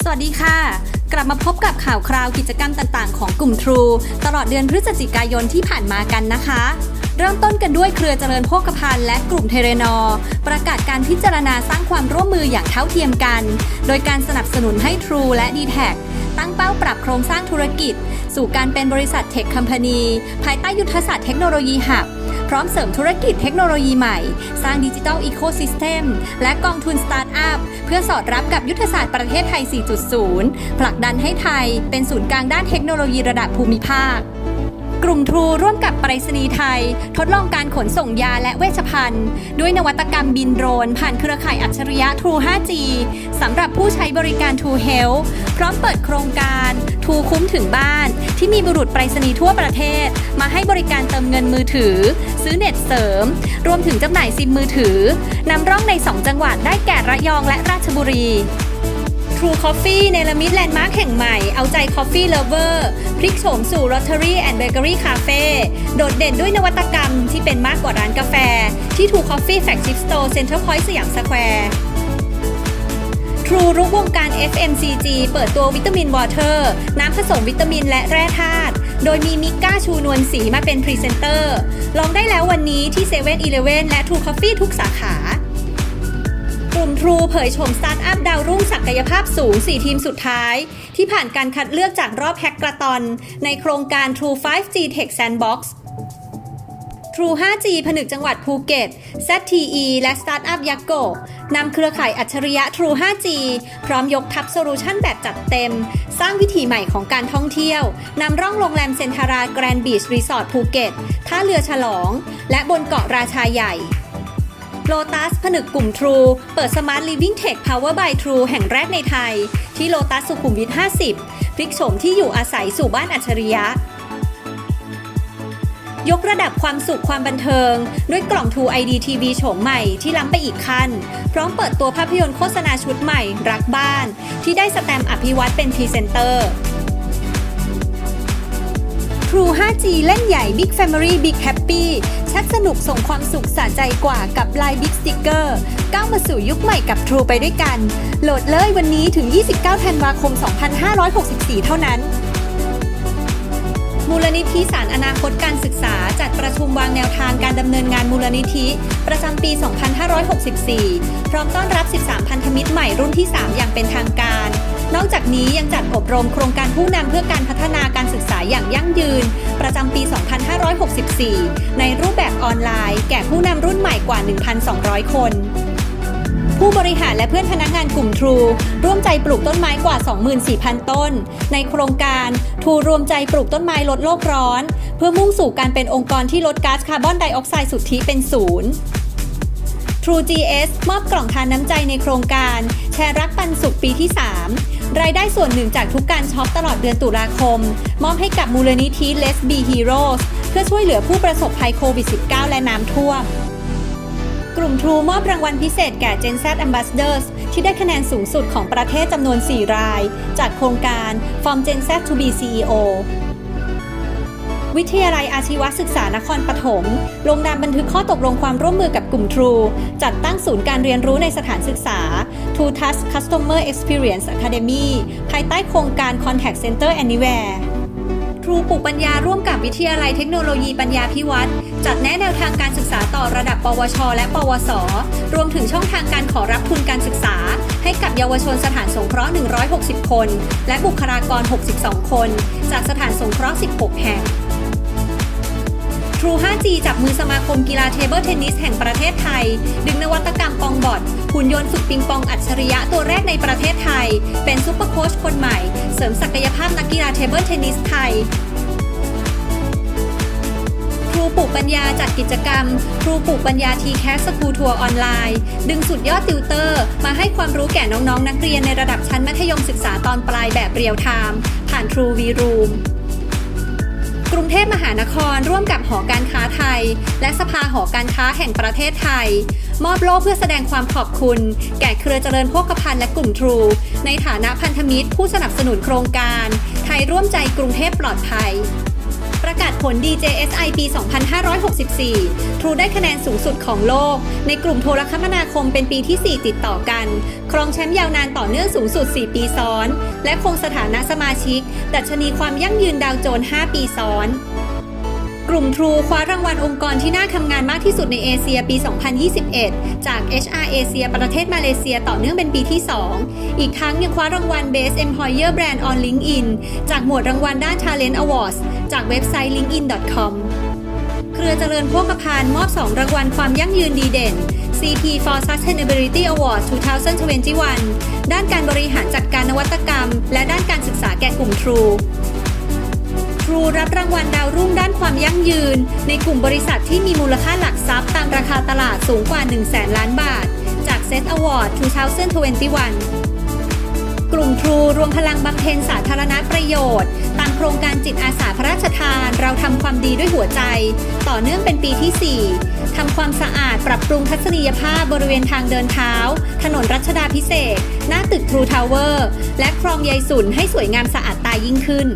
สวัสดีค่ะ กลับมาพบกับข่าวคราวกิจกรรมต่างๆ ของกลุ่ม True ตลอดเดือนพฤศจิกายนที่ผ่านมากันนะคะ เริ่มต้นกันด้วยเครือเจริญโภคภัณฑ์และกลุ่มเทเรนอประกาศการพิจารณาสร้างความร่วมมืออย่างเท่าเทียมกัน โดยการสนับสนุนให้ True และ d t แท ตั้งเป้าปรับโครงสร้างธุรกิจ สู่การเป็นบริษัทเทคคอมพานีภายใต้ยุทธศาสตร์เทคโนโลยีหับพร้อมเสริมธุรกิจเทคโนโลยีใหม่ สร้างดิจิทัลอีโคซิสเต็มและกองทุนสตาร์ทอัพ เพื่อสอดรับกับยุทธศาสตร์ประเทศไทย 4.0 ผลักดันให้ไทยเป็นศูนย์กลางด้านเทคโนโลยีระดับภูมิภาค กลุ่มทรูร่วมกับไปรษณีย์ไทย ทดลองการขนส่งยาและเวชภัณฑ์ ด้วยนวัตกรรมบินโดรน ผ่านเครือข่ายอัจฉริยะ True 5G สำหรับผู้ใช้บริการ True Health พร้อมเปิดโครงการ True คุ้มถึงบ้าน ที่มีบุรุษไปรษณีย์ทั่วประเทศ มาให้บริการเติมเงินมือถือ ซื้อเน็ตเสริม รวมถึงจำหน่ายซิมมือถือนำร่องใน 2 จังหวัดได้แก่ระยองและราชบุรี True Coffee ในละมิดแลนด์มาร์คแห่งใหม่ เอาใจ Coffee Lover พลิกโฉมสู่ Rotary and Bakery Cafe โดดเด่นด้วยนวัตกรรมที่เป็นมากกว่าร้านกาแฟ ที่ True Coffee Flagship Store Central Point สยามสแควร์ True รุกวงการ FMCG เปิดตัววิตามินวอเตอร์น้ำผสมวิตามินและแร่ธาตุโดยมีมิก้าชูนวลสีมาเป็นพรีเซนเตอร์ ลองได้แล้ววันนี้ที่7 e เ e ่ e อและ True Coffee ทุกสาขา ลุ่ม True เผยโฉมสตาร์ทอัพดาวรุ่งศักยภาพสูง 4 ทีมสุดท้าย ที่ผ่านการคัดเลือกจากรอบแฮกกระตอน ในโครงการ True 5G Tech Sandbox True 5G ผนึกจังหวัดภูเก็ต ZTE และสตาร์ทอัพยักโกนำเครือข่ายอัจฉริยะ True 5G พร้อมยกทัพโซลูชันแบบจัดเต็ม สร้างวิถีใหม่ของการท่องเที่ยวนำร่องโรงแรมเซนทาราแกรนด์บีชรีสอร์ทภูเก็ตท่าเรือฉลอง และบนเกาะราชาใหญ่ โลตัสผนึกกลุ่ม True เปิด Smart Living Tech Power by True แห่งแรกในไทย ที่โลตัสสุขุมวิท 50 พลิกโฉมที่อยู่อาศัยสู่บ้านอัจฉริยะ ยกระดับความสุขความบันเทิง ด้วยกล่อง True ID TV โฉมใหม่ที่ล้ำไปอีกขั้น พร้อมเปิดตัวภาพยนตร์โฆษณาชุดใหม่ รักบ้าน ที่ได้สแตมป์อภิวัตเป็นพรีเซนเตอร์ True 5G เล่นใหญ่ Big Family Big Happy ชักสนุกส่งความสุขสะใจกว่ากับ Line Big Sticker ก้าวมาสู่ยุคใหม่กับ True ไปด้วยกัน โหลดเลยวันนี้ถึง 29 ธันวาคม 2564 เท่านั้น มูลนิธิสารอนาคตการศึกษาจัดประชุมวางแนวทางการดำเนินงานมูลนิธิ ประจำปี 2564 พร้อมต้อนรับ 13 พันธมิตรใหม่รุ่นที่ 3 อย่างเป็นทางการ นอกจากนี้ยังจัดอบรมโครงการผู้นำเพื่อการพัฒนาการศึกษาอย่างยั่งยืน ประจำปี 2564 ในรูปแบบออนไลน์ แก่ผู้นำรุ่นใหม่กว่า 1,200 คน ผู้บริหารและเพื่อนพนักงานกลุ่ม True ร่วมใจปลูกต้นไม้กว่า 24,000 ต้น ในโครงการ True รวมใจปลูกต้นไม้ลดโลกร้อน เพื่อมุ่งสู่การเป็นองค์กรที่ลดก๊าซคาร์บอนไดออกไซด์สุทธิเป็นศูนย์ True GS มอบกล่องทานน้ำใจในโครงการ แชร์รักปันสุขปีที่ 3 รายได้ส่วนหนึ่งจากทุกการช็อปตลอดเดือนตุลาคม มอบให้กับมูลนิธิ Let's Be Heroes เพื่อช่วยเหลือผู้ประสบภัยโควิด -19 และน้ำท่วม กลุ่ม True มอบรางวัลพิเศษแก่ Gen Z Ambassadors ที่ได้คะแนนสูงสุดของประเทศจำนวน 4 ราย จากโครงการ From Gen Z to be CEO วิทยาลัยอาชีวศึกษานครปฐมลงนามบันทึกข้อตกลงความร่วมมือกับกลุ่ม True จัดตั้งศูนย์การเรียนรู้ในสถานศึกษา True Touch Customer Experience Academy ภายใต้โครงการ Contact Center Anywhere ครูปลูกปัญญาร่วมกับวิทยาลัยเทคโนโลยีปัญญาพิวัตรจัดแนะแนวทางการศึกษาต่อระดับ ปวช และ ปวส รวมถึงช่องทางการขอรับทุนการศึกษา ให้กับเยาวชนสถานสงเคราะห์ 160 คน และบุคลากร 62 คน จากสถานสงเคราะห์ 16 แห่ง True 5G จับมือสมาคมกีฬาเทเบิลเทนนิสแห่งประเทศไทย ดึงนวัตกรรมปองบอดหุ่นยนต์ฝึกปิงปองอัจฉริยะตัวแรกในประเทศไทย เป็นซุปเปอร์โค้ชคนใหม่ เสริมศักยภาพนักกีฬาเทเบิลเทนนิสไทยครูปลูกปัญญาจัดกิจกรรม ครูปลูกปัญญาทีแคสสคูทัวร์ออนไลน์ ดึงสุดยอดติวเตอร์ มาให้ความรู้แก่น้องๆนนักเรียนในระดับชั้นมัธยมศึกษาตอนปลายแบบเรียลไทม์ผ่าน True V Room กรุงเทพมหานครร่วมกับหอการค้าไทย และสภาหอการค้าแห่งประเทศไทย มอบโล่เพื่อแสดงความขอบคุณ แก่เครือเจริญโภคภัณฑ์และกลุ่มทรู ในฐานะพันธมิตรผู้สนับสนุนโครงการ ไทยร่วมใจกรุงเทพปลอดภัย ประกาศผล DJSI ปี 2564 True ได้คะแนนสูงสุดของโลก ในกลุ่มโทรคมนาคมเป็นปีที่ 4 ติดต่อกัน ครองแชมป์ยาวนานต่อเนื่องสูงสุด 4 ปีซ้อน และคงสถานะสมาชิก ดัชนีความยั่งยืนดาวโจนส์5 ปีซ้อน ลุ่ม True คว้ารางวัลองค์กรที่น่าทำงานมากที่สุดในเอเชียปี 2021 จาก HR Asia ประเทศมาเลเซียต่อเนื่องเป็นปีที่ 2 อีกทั้งยังคว้ารางวัล Best Employer Brand on LinkedIn จากหมวดรางวัลด้าน Talent Awards จากเว็บไซต์ linkedin.com เครือเจริญโภคภัณฑ์มอบ 2 รางวัลความยั่งยืนดีเด่น CP for Sustainability Award 2021 ด้านการบริหารจัดการนวัตกรรม และด้านการศึกษาแก่กลุ่ม True รูรับรางวัลดาวรุ่งด้านความยั่งยืน ในกลุ่มบริษัทที่มีมูลค่าหลักทรัพย์ตามราคาตลาดสูงกว่า 1 0 0 0 0แสนล้านบาท จาก Set Award 2021 กลุ่มทรูรวมพลังบำเพ็ญสาธารณประโยชน์ ตามโครงการจิตอาสาพระราชทาน เราทำความดีด้วยหัวใจ ต่อเนื่องเป็นปีที่ 4 ทำความสะอาดปรับปรุงทัศนียภาพบริเวณทางเดินเท้า ถนนรัชดาพิเศษ หน้าตึกทรูทาวเวอร์ และคลองใยสุนให้สวยงามสะอาดตายิ่งขึ้น